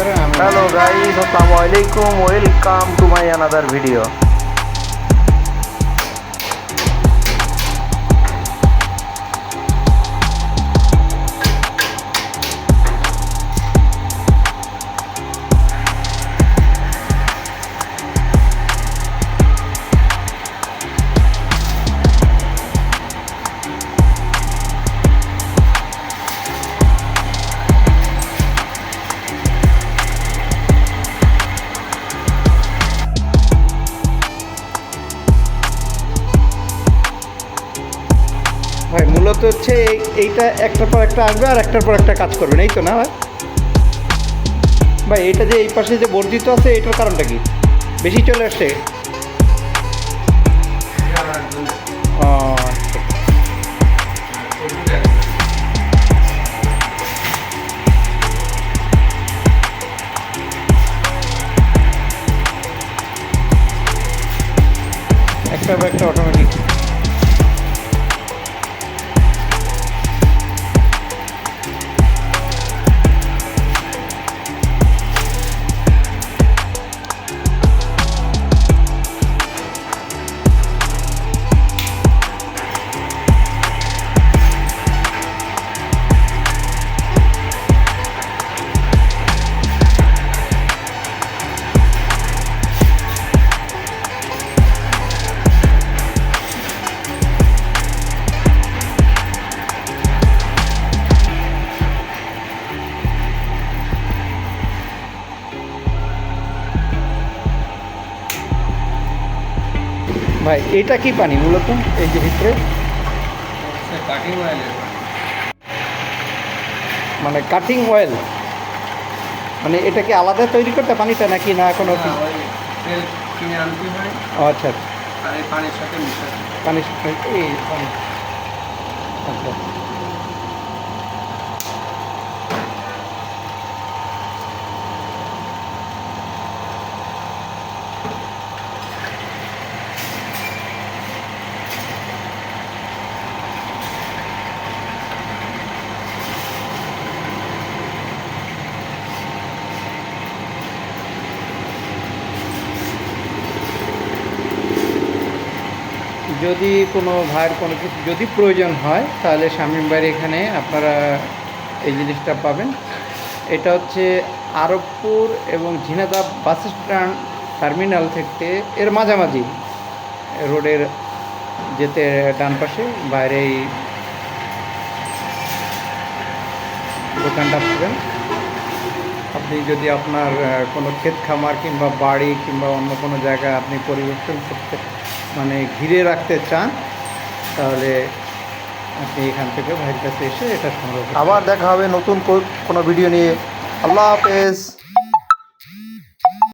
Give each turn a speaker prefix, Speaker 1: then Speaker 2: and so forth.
Speaker 1: করেন
Speaker 2: hello guys আসসালামু আলাইকুম welcome to my another video
Speaker 1: ভাই মূলত হচ্ছে এই- এইটা একটার পর একটা আসবে আর একটার পর একটা কাজ করবেন এই তো না ভাই? ভাই, এটা যে এই পাশে যে বর্ধিত আছে, এটার কারণটা কি? বেশি চলে আসছে আচ্ছা। একটার পর একটা অটোমেটিক ভাই এটা কি পানি মূলত এই যে ভিতরে মানে কাটিং অয়েল মানে এটা কি আলাদা তৈরি করতে পানিটা নাকি না কোনো
Speaker 3: আনতে হয়
Speaker 1: আচ্ছা আচ্ছা
Speaker 3: সাথে পানির সাথে হয়।
Speaker 1: আচ্ছা যদি কোনো ভাইয়ের কোনো কিছু যদি প্রয়োজন হয়, তাহলে শামীম ভাইয়ের এখানে আপনারা এই জিনিসটা পাবেন। এটা হচ্ছে আরবপুর এবং ঝিনাদা বাস স্ট্যান্ড টার্মিনাল থেকে এর মাঝামাঝি রোডের যেতে ডান পাশে বাইরে এই দোকানটা পাবেন। আপনি যদি আপনার কোনো ক্ষেত খামার কিংবা বাড়ি কিংবা অন্য কোনো জায়গা আপনি পরিবর্তন করতে মানে ঘিরে রাখতে চান তাহলে আপনি এখান থেকে ভাইয়ের কাছে এসে এটা সংগ্রহ
Speaker 2: আবার দেখা হবে নতুন কোনো ভিডিও নিয়ে। আল্লাহ হাফেজ।